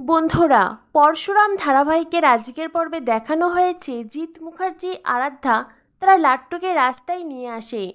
বন্ধুরা, পরশুরাম ধারাবাহিকের আজকের পর্বে দেখানো হয়েছে জিৎ মুখার্জি, আরাধ্যা। তারা লাট্টুকে রাস্তায় নিয়ে আসে।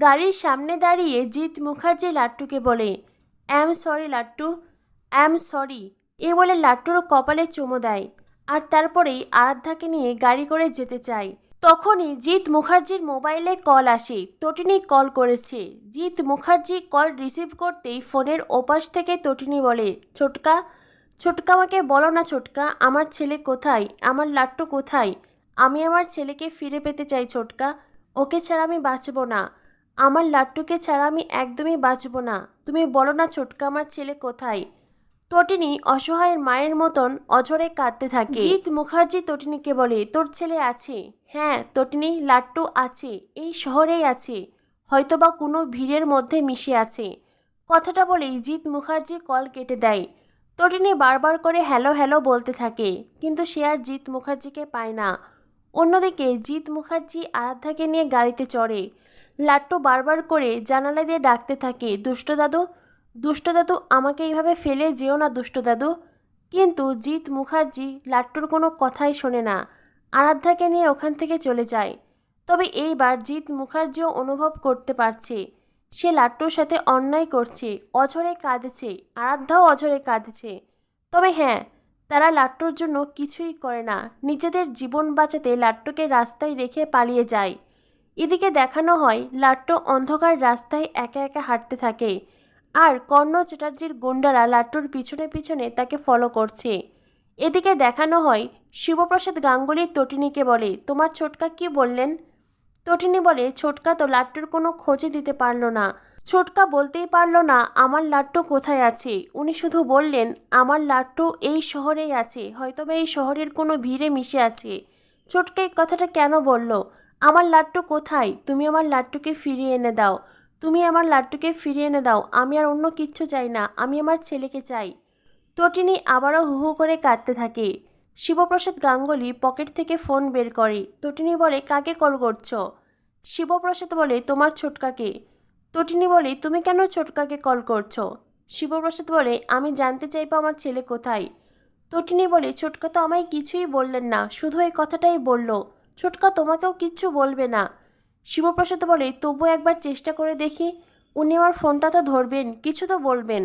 গাড়ির সামনে দাঁড়িয়ে জিৎ মুখার্জি লাট্টুকে বলে, অ্যাম সরি লাট্টু, অ্যাম সরি। এ বলে লাট্টুর কপালে চুমো দেয় আর তারপরেই আরাধ্যাকে নিয়ে গাড়ি করে যেতে চায়। তখনই জিৎ মুখার্জির মোবাইলে কল আসে। তটিনী কল করেছে। জিৎ মুখার্জি কল রিসিভ করতেই ফোনের ওপাশ থেকে তটিনী বলে, ছোটকা ছোটকা আমাকে বলো না ছোটকা, আমার ছেলে কোথায়? আমার লাট্টু কোথায়? আমি আমার ছেলেকে ফিরে পেতে চাই ছোটকা, ওকে ছাড়া আমি বাঁচবো না। আমার লাট্টুকে ছাড়া আমি একদমই বাঁচবো না। তুমি বলো না ছোটকা, আমার ছেলে কোথায়? তটিনী অসহায়ের মায়ের মতন অঝরে কাঁদতে থাকে। জিৎ মুখার্জি তটিনীকে বলে, তোর ছেলে আছে? হ্যাঁ তটিনী, লাট্টু আছে, এই শহরেই আছে। হয়তোবা কোনো ভিড়ের মধ্যে মিশে আছে। কথাটা বলেই জিৎ মুখার্জি কল কেটে দেয়। তটিনী বারবার করে হ্যালো হ্যালো বলতে থাকে, কিন্তু সে আর জিৎ মুখার্জিকে পায় না। অন্যদিকে জিৎ মুখার্জি আরাধ্যাকে নিয়ে গাড়িতে চড়ে। লাট্টু বারবার করে জানালা দিয়ে ডাকতে থাকে, দুষ্ট দাদু দুষ্ট দাদু, আমাকে এইভাবে ফেলে যেও না, দুষ্ট দাদু। কিন্তু জিৎ মুখার্জি লাট্টুর কোনো কথাই শোনে না। আরাধ্যাকে নিয়ে ওখান থেকে চলে যায়। তবে এইবার জিৎ মুখার্জিও অনুভব করতে পারছে। সে লাট্টুর সাথে অন্যায় করছে, অঝরে কাঁদেছে, আরাধ্যাও অঝরে কাঁদেছে। তবে হ্যাঁ তারা লাট্টুর জন্য কিছুই করে না, নিজেদের জীবন বাঁচাতে লাট্টুকে রাস্তায় রেখে পালিয়ে যায়। এদিকে দেখানো হয়, লাট্টু অন্ধকার রাস্তায় একা একা হাঁটতে থাকে। আর কর্ণ চ্যাটার্জির গুন্ডারা লাট্টুর পিছনে পিছনে তাকে ফলো করছে। এদিকে দেখানো হয়, শিবপ্রসাদ গাঙ্গুলি তটিনীকে বলে, তোমার ছোটকা কি বললেন? তটিনী বলে, ছোটকা তো লাট্টুর কোনো খোঁজই দিতে পারল না। ছোটকা বলতেই পারল না, আমার লাট্টু কোথায় আছে? উনি শুধু বললেন, আমার লাট্টু এই শহরেই আছে হয়তোবা এই শহরের কোনো ভিড়ে মিশে আছে। ছোটকা এই কথাটা কেন বলল? আমার লাট্টু কোথায়? তুমি আমার লাট্টুকে ফিরিয়ে এনে দাও। তুমি আমার লাট্টুকে ফিরিয়ে এনে দাও। আমি আর অন্য কিচ্ছু চাই না। আমি আমার ছেলেকে চাই। তটিনী আবারও হু হু করে কাঁদতে থাকে। শিবপ্রসাদ গাঙ্গুলি পকেট থেকে ফোন বের করে, তটিনী বলে কাকে কল করছ? শিবপ্রসাদ বলে, তোমার ছোটকাকে তটিনী বলে, তুমি কেন ছোটকাকে কল করছ? শিবপ্রসাদ বলে, আমি জানতে চাইব আমার ছেলে কোথায়? তটিনী বলে ছোটকা তো আমায় কিছুই বললেন না, শুধু এই কথাটাই বলল। ছোটকা তোমাকেও কিচ্ছু বলবে না। শিবপ্রসাদ বলে, তবু একবার চেষ্টা করে দেখি, উনি আমার ফোনটা তো ধরবেন, কিছু তো বলবেন।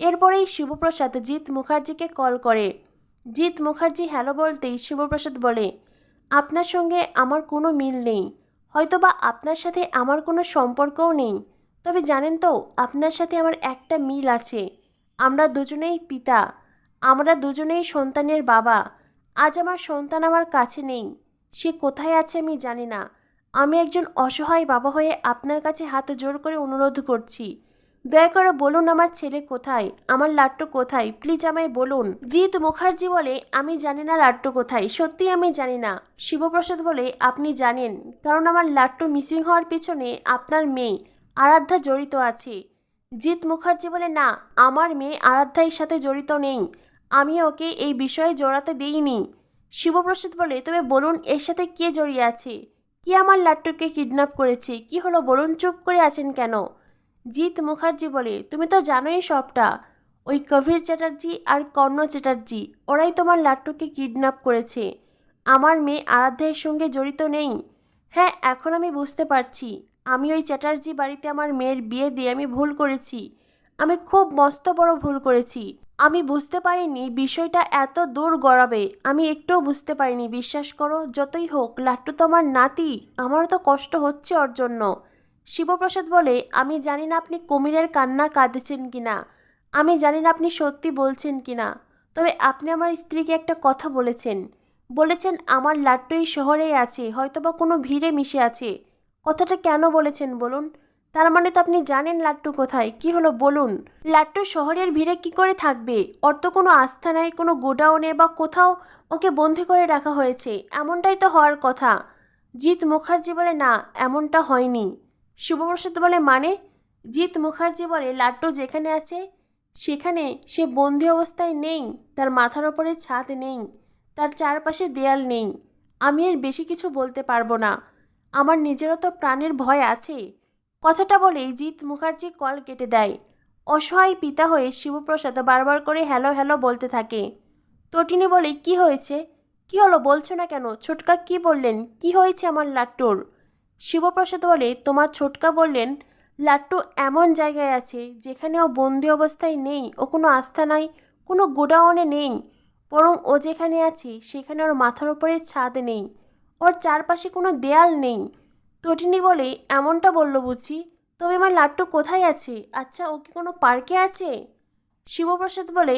এরপরেই শিবপ্রসাদ জিৎ মুখার্জিকে কল করে জিৎ মুখার্জি হ্যালো বলতেই শিবপ্রসাদ বলে, আপনার সঙ্গে আমার কোনো মিল নেই। হয়তোবা আপনার সাথে আমার কোনো সম্পর্কও নেই। তবে জানেন তো, আপনার সাথে আমার একটা মিল আছে। আমরা দুজনেই পিতা। আমরা দুজনেই সন্তানের বাবা। আজ আমার সন্তান আমার কাছে নেই। সে কোথায় আছে আমি জানি না। আমি একজন অসহায় বাবা হয়ে আপনার কাছে হাত জোর করে অনুরোধ করছি। দয়া করে বলুন আমার ছেলে কোথায়? আমার লাট্টু কোথায়? প্লিজ আমায় বলুন। জিৎ মুখার্জি বলে, আমি জানি না লাট্টু কোথায়। সত্যি আমি জানি না। শিবপ্রসাদ বলে, আপনি জানেন, কারণ আমার লাট্টু মিসিং হওয়ার পিছনে আপনার মেয়ে আরাধ্যা জড়িত আছে। জিৎ মুখার্জি বলে, না, আমার মেয়ে আরাধ্যার সাথে জড়িত নেই। আমি ওকে এই বিষয়ে জড়াতে দিইনি। শিবপ্রসাদ বলে, তবে বলুন, এর সাথে কে জড়িয়ে আছে? কে আমার লাট্টুকে কিডন্যাপ করেছে? কি হলো? বলুন, চুপ করে আছেন কেন? জিৎ মুখার্জি বলে, তুমি তো জানোই সবটা। ওই কবির চ্যাটার্জি আর কর্ণ চ্যাটার্জি, ওরাই তোমার লাট্টুকে কিডন্যাপ করেছে। আমার মেয়ে আরাধ্যার সঙ্গে জড়িত নেই। হ্যাঁ এখন আমি বুঝতে পারছি। আমি ওই চ্যাটার্জি বাড়িতে আমার মেয়ের বিয়ে দিয়ে আমি ভুল করেছি। আমি খুব মস্ত বড় ভুল করেছি। আমি বুঝতে পারিনি বিষয়টা এত দূর গড়াবে। আমি একটুও বুঝতে পারিনি। বিশ্বাস করো, যতই হোক, লাট্টু তো আমার নাতি। আমারও তো কষ্ট হচ্ছে ওর জন্য। শিবপ্রসাদ বলে, আমি জানি না আপনি কুমিরের কান্না কাঁদেছেন কি না আমি জানি না আপনি সত্যি বলছেন কি না তবে আপনি আমার স্ত্রীকে একটা কথা বলেছেন। বলেছেন আমার লাট্টু এই শহরেই আছে, হয়তোবা কোনো ভিড়ে মিশে আছে। কথাটা কেন বলেছেন বলুন? তার মানে তো আপনি জানেন লাট্টু কোথায়। কি হলো বলুন? লাট্টু শহরের ভিড়ে কি করে থাকবে? ওর তো কোনো আস্থা নাই, কোনো গোডাউনে বা কোথাও ওকে বন্দি করে রাখা হয়েছে। এমনটাই তো হওয়ার কথা। জিৎ মুখার্জি বলে, না, এমনটা হয়নি। শুভপ্রসাদ বলে মানে? জিৎ মুখার্জি বলে লাট্টু যেখানে আছে, সেখানে সে বন্দি অবস্থায় নেই, তার মাথার ওপরে ছাদ নেই, তার চারপাশে দেয়াল নেই। আমি এর বেশি কিছু বলতে পারব না। আমার নিজেরও তো প্রাণের ভয় আছে। কথাটা বলেই জিৎ মুখার্জি কল কেটে দেয়। অসহায় পিতা হয়ে শিবপ্রসাদ বারবার করে হ্যালো হ্যালো বলতে থাকে। তটিনী বলে, কি হয়েছে? কি হলো? বলছো না কেন? ছোটকা কি বললেন? কি হয়েছে আমার লাট্টুর শিবপ্রসাদ বলে, তোমার ছোটকা বললেন, লাট্টু এমন জায়গায় আছে যেখানে ও বন্দি অবস্থায় নেই, ও কোনো আস্থা নাই, কোনো গোডাউনে নেই। বরং ও যেখানে আছে, সেখানে ওর মাথার উপরে ছাদ নেই, ওর চারপাশে কোনো দেয়াল নেই। তটিনী বলে, এমনটা বলল বুঝি, তবে আমার লাট্টু কোথায় আছে? আচ্ছা ও কি কোনো পার্কে আছে? শিবপ্রসাদ বলে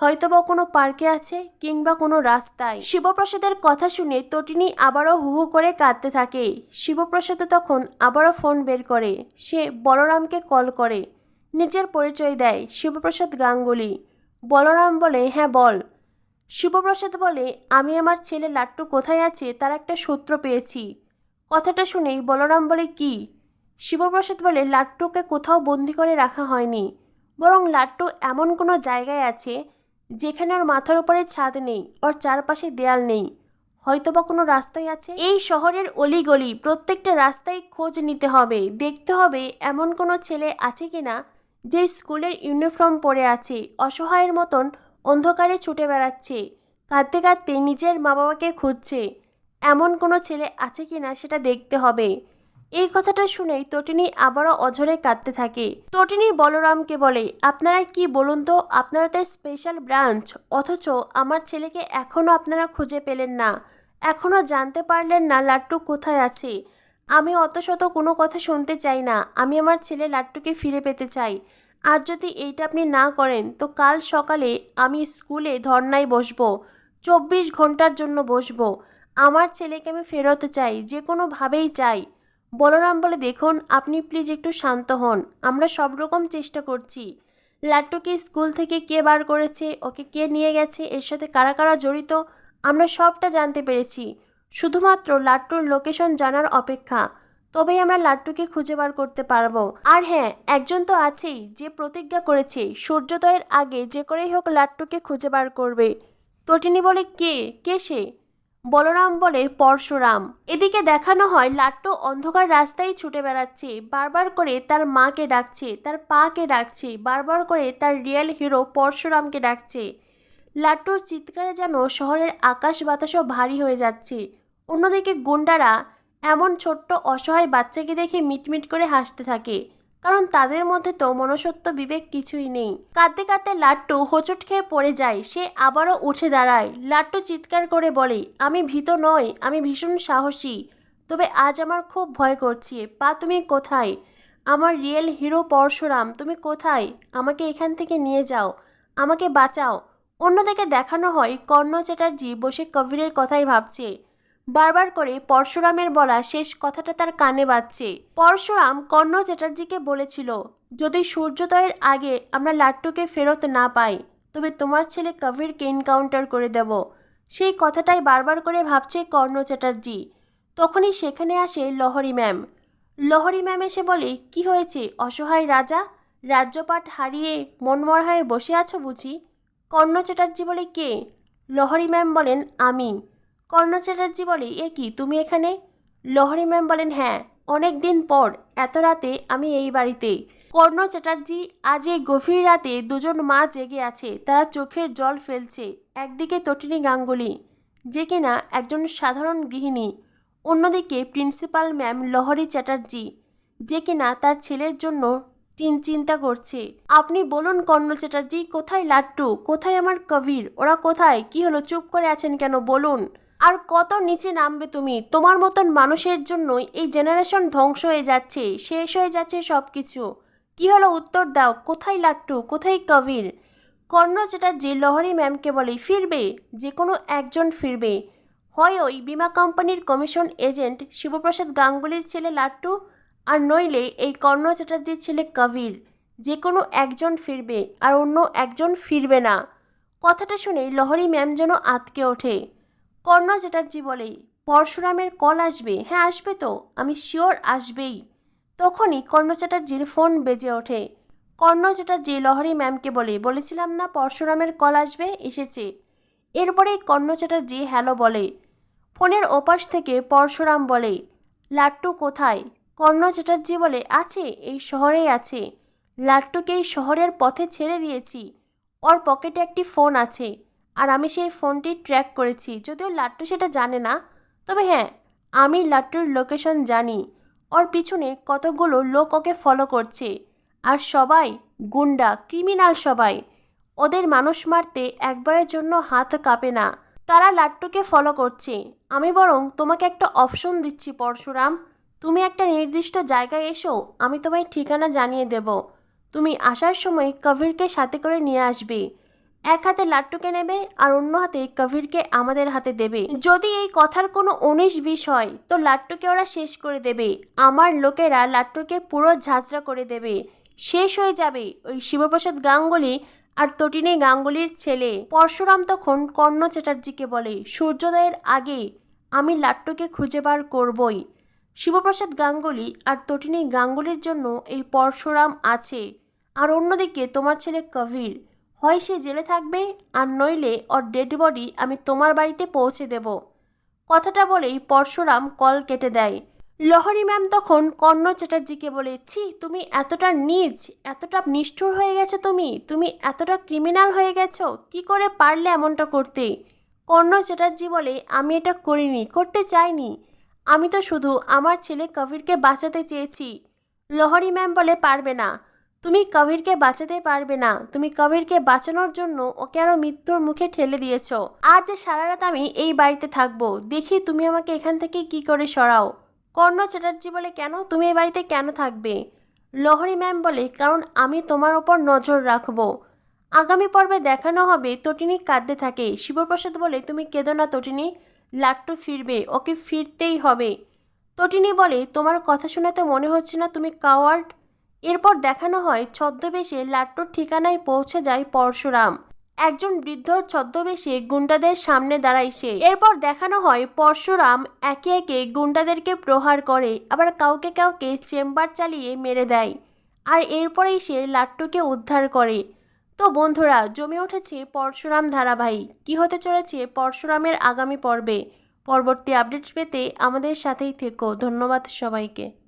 হয়তো বা কোনো পার্কে আছে কিংবা কোনো রাস্তায়। শিবপ্রসাদের কথা শুনে তটিনী আবারও হু হু করে কাঁদতে থাকে। শিবপ্রসাদ তখন আবারও ফোন বের করে। সে বলরামকে কল করে। নিজের পরিচয় দেয় শিবপ্রসাদ গাঙ্গুলি। বলরাম বলে হ্যাঁ বল। শিবপ্রসাদ বলে, আমি আমার ছেলে লাট্টু কোথায় আছে তার একটা সূত্র পেয়েছি। কথাটা শুনেই বলরাম বলে, কি? শিবপ্রসাদ বলে, লাট্টুকে কোথাও বন্দি করে রাখা হয়নি। বরং লাট্টু এমন কোনো জায়গায় আছে যেখানে ওর মাথার উপরে ছাদ নেই, ওর চারপাশে দেয়াল নেই। হয়তোবা কোনো রাস্তায় আছে? এই শহরের অলিগলি প্রত্যেকটা রাস্তায় খোঁজ নিতে হবে। দেখতে হবে এমন কোনো ছেলে আছে কি না যে স্কুলের ইউনিফর্ম পরে আছে, অসহায়ের মতন অন্ধকারে ছুটে বেড়াচ্ছে, কাঁদতে কাঁদতে নিজের মা বাবাকে খুঁজছে। এমন কোনো ছেলে আছে কি না সেটা দেখতে হবে। এই কথাটা শুনেই তটিনী আবারও অঝরে কাঁদতে থাকে। তটিনী বলরামকে বলে, আপনারা কি বলুন তো, আপনারা তো স্পেশাল ব্রাঞ্চ অথচ আমার ছেলেকে এখনও আপনারা খুঁজে পেলেন না। এখনও জানতে পারলেন না লাট্টু কোথায় আছে। আমি অত শত কোনো কথা শুনতে চাই না, আমি আমার ছেলে লাট্টুকে ফিরে পেতে চাই। আর যদি এইটা আপনি না করেন, তো কাল সকালে আমি স্কুলে ধর্নায় বসবো, চব্বিশ ঘণ্টার জন্য বসবো। আমার ছেলেকে আমি ফেরত চাই, যে কোনোভাবেই চাই। বলরাম বলে, দেখুন, আপনি প্লিজ একটু শান্ত হন। আমরা সব রকম চেষ্টা করছি। লাট্টুকে স্কুল থেকে কে বার করেছে? ওকে কে নিয়ে গেছে? এর সাথে কারা কারা জড়িত? আমরা সবটা জানতে পেরেছি। শুধুমাত্র লাট্টুর লোকেশন জানার অপেক্ষা। তবেই আমরা লাট্টুকে খুঁজে বার করতে পারব। আর হ্যাঁ একজন তো আছেই যে প্রতিজ্ঞা করেছে, সূর্যোদয়ের আগে যে করেই হোক লাট্টুকে খুঁজে বার করবে। তটিনী বলে, কে? কে সে? বলরাম বলে, পরশুরাম। এদিকে দেখানো হয়, লাট্টু অন্ধকার রাস্তায় ছুটে বেড়াচ্ছে। বারবার করে তার মাকে ডাকছে, তার পাকে ডাকছে। বারবার করে তার রিয়েল হিরো পরশুরামকে ডাকছে। লাট্টুর চিৎকারে যেন শহরের আকাশ বাতাসও ভারী হয়ে যাচ্ছে। অন্যদিকে গুন্ডারা এমন ছোট্ট অসহায় বাচ্চাকে দেখে মিটমিট করে হাসতে থাকে। কারণ তাদের মধ্যে তো মনসত্ব বিবেক কিছুই নেই। কাঁদতে কাঁদতে লাট্টু হোঁচট খেয়ে পড়ে যায়, সে আবারও উঠে দাঁড়ায়। লাট্টু চিৎকার করে বলে, আমি ভীত নই, আমি ভীষণ সাহসী। তবে আজ আমার খুব ভয় করছে। পা তুমি কোথায়? আমার রিয়েল হিরো পরশুরাম, তুমি কোথায়? আমাকে এখান থেকে নিয়ে যাও। আমাকে বাঁচাও। অন্যদিকে দেখানো হয় কর্ণ চ্যাটার্জি বসে কবিরের কথাই ভাবছে। বারবার করে পরশুরামের বলা শেষ কথাটা তার কানে বাজছে। পরশুরাম কর্ণ চ্যাটার্জিকে বলেছিল, যদি সূর্যোদয়ের আগে আমরা লাট্টুকে ফেরত না পাই, তবে তোমার ছেলে কবিরকে এনকাউন্টার করে দেব। সেই কথাটাই বারবার করে ভাবছে কর্ণ চ্যাটার্জি। তখনই সেখানে আসে লহরি ম্যাম। লহরি ম্যাম এসে বলে, কি হয়েছে? অসহায় রাজা? রাজ্যপাট হারিয়ে মনমর হয়ে বসে আছো বুঝি? কর্ণ চ্যাটার্জি বলে, কে? লহরি ম্যাম বলেন, আমি। কর্ণ চ্যাটার্জি বলে, এ কি, তুমি এখানে? লহরি ম্যাম বলেন হ্যাঁ অনেক দিন পর, এত রাতে আমি এই বাড়িতে। কর্ণ চ্যাটার্জি, আজ এই গভীর রাতে দুজন মা জেগে আছে, তারা চোখের জল ফেলছে, একদিকে তটিনী গাঙ্গুলি, যে কিনা একজন সাধারণ গৃহিণী, অন্যদিকে প্রিন্সিপাল ম্যাম লহরি চ্যাটার্জি, যে কিনা তার ছেলের জন্য টিন চিন্তা করছে। আপনি বলুন কর্ণ চ্যাটার্জি, কোথায় লাট্টু? কোথায় আমার কবির? ওরা কোথায়? কি হলো? চুপ করে আছেন কেন? বলুন। আর কত নিচে নামবে তুমি? তোমার মতন মানুষের জন্যই এই জেনারেশন ধ্বংস হয়ে যাচ্ছে, শেষ হয়ে যাচ্ছে সব কিছু কী হলো উত্তর দাও। কোথায় লাট্টু? কোথায় কবির? কর্ণ চ্যাটার্জি লহরি ম্যামকে বলে, ফিরবে? যে কোনো একজন ফিরবে। হয় ওই বিমা কোম্পানির কমিশন এজেন্ট শিবপ্রসাদ গাঙ্গুলির ছেলে লাট্টু, আর নইলে এই কর্ণ চ্যাটার্জির ছেলে কবির। যে কোনো একজন ফিরবে, আর অন্য একজন ফিরবে না। কথাটা শুনে লহরি ম্যাম যেন আতকে ওঠে। কর্ণ চ্যাটার্জি বলে, পরশুরামের কল আসবে? হ্যাঁ আসবে তো, আমি শিওর আসবেই। তখনই কর্ণ চ্যাটার্জির ফোন বেজে ওঠে। কর্ণ চ্যাটার্জি লহরি ম্যামকে বলে, বলেছিলাম না পরশুরামের কল আসবে? এসেছে। এরপরেই কর্ণ চ্যাটার্জি হ্যালো বলে। ফোনের ওপাশ থেকে পরশুরাম বলে, লাট্টু কোথায়? কর্ণ চ্যাটার্জি বলে, আছে, এই শহরেই আছে। লাট্টুকে এই শহরের পথে ছেড়ে দিয়েছি। ওর পকেটে একটি ফোন আছে। আর আমি সেই ফোনটি ট্র্যাক করেছি। যদিও লাট্টু সেটা জানে না, তবে হ্যাঁ আমি লাট্টুর লোকেশন জানি। ওর পিছনে কতগুলো লোক ওকে ফলো করছে। আর সবাই গুন্ডা ক্রিমিনাল সবাই। ওদের মানুষ মারতে একবারের জন্য হাত কাঁপে না। তারা লাট্টুকে ফলো করছে। আমি বরং তোমাকে একটা অপশন দিচ্ছি, পরশুরাম। তুমি একটা নির্দিষ্ট জায়গায় এসো, আমি তোমায় ঠিকানা জানিয়ে দেব। তুমি আসার সময় কবিরকে সাথে করে নিয়ে আসবে। এক হাতে লাট্টুকে নেবে আর অন্য হাতে কবিরকে আমাদের হাতে দেবে। যদি এই কথার কোনো উনিশ বিষ হয়, তো লাট্টুকে ওরা শেষ করে দেবে। আমার লোকেরা লাট্টুকে পুরো ঝাঁঝরা করে দেবে। শেষ হয়ে যাবে ওই শিবপ্রসাদ গাঙ্গুলি আর তটিনী গাঙ্গুলির ছেলে। পরশুরাম তখন কর্ণ চ্যাটার্জিকে বলে, সূর্যোদয়ের আগে আমি লাট্টুকে খুঁজে বার করবই। শিবপ্রসাদ গাঙ্গুলি আর তটিনী গাঙ্গুলির জন্য এই পরশুরাম আছে। আর অন্যদিকে তোমার ছেলে কবির হয় সে জেলে থাকবে, আর নইলে ওর ডেড বডি আমি তোমার বাড়িতে পৌঁছে দেব। কথাটা বলেই পরশুরাম কল কেটে দেয়। লহরী ম্যাম তখন কর্ণ চ্যাটার্জিকে বলে, ছি, তুমি এতটা নিজ, এতটা নিষ্ঠুর হয়ে গেছো তুমি তুমি এতটা ক্রিমিনাল হয়ে গেছো, কি করে পারলে এমনটা করতে? কর্ণ চ্যাটার্জি বলে, আমি এটা করিনি, করতে চাইনি। আমি তো শুধু আমার ছেলে কবিরকে বাঁচাতে চেয়েছি। লহরী ম্যাম বলে, পারবে না। তুমি কবিরকে বাঁচাতে পারবে না। তুমি কবিরকে বাঁচানোর জন্য ওকে আরও মৃত্যুর মুখে ঠেলে দিয়েছ। আজ সারা রাত আমি এই বাড়িতে থাকব, দেখি তুমি আমাকে এখান থেকে কি করে সরাও। কর্ণ চ্যাটার্জি বলে, কেন? তুমি এই বাড়িতে কেন থাকবে? লহরি ম্যাম বলে, কারণ আমি তোমার ওপর নজর রাখব। আগামী পর্বে দেখানো হবে তটিনী কাঁদতে থাকে। শিবপ্রসাদ বলে, তুমি কেঁদো না তটিনী, লাট্টু ফিরবে, ওকে ফিরতেই হবে। তটিনী বলে, তোমার কথা শুনে তো মনে হচ্ছে না তুমি কাওয়ার্ড এরপর দেখানো হয়, ছদ্মবেশে লাট্টুর ঠিকানায় পৌঁছে যায় পরশুরাম। একজন বৃদ্ধর ছদ্মবেশে গুন্ডাদের সামনে দাঁড়ায় সে। এরপর দেখানো হয়, পরশুরাম একে একে গুন্ডাদেরকে প্রহার করে, আবার কাউকে কাউকে চেম্বার চালিয়ে মেরে দেয়। আর এরপরেই সে লাট্টুকে উদ্ধার করে। তো বন্ধুরা, জমে উঠেছে পরশুরাম ধারাবাহিক। কী হতে চলেছে পরশুরামের আগামী পর্বে? পরবর্তী আপডেট পেতে আমাদের সাথেই থেকো। ধন্যবাদ সবাইকে।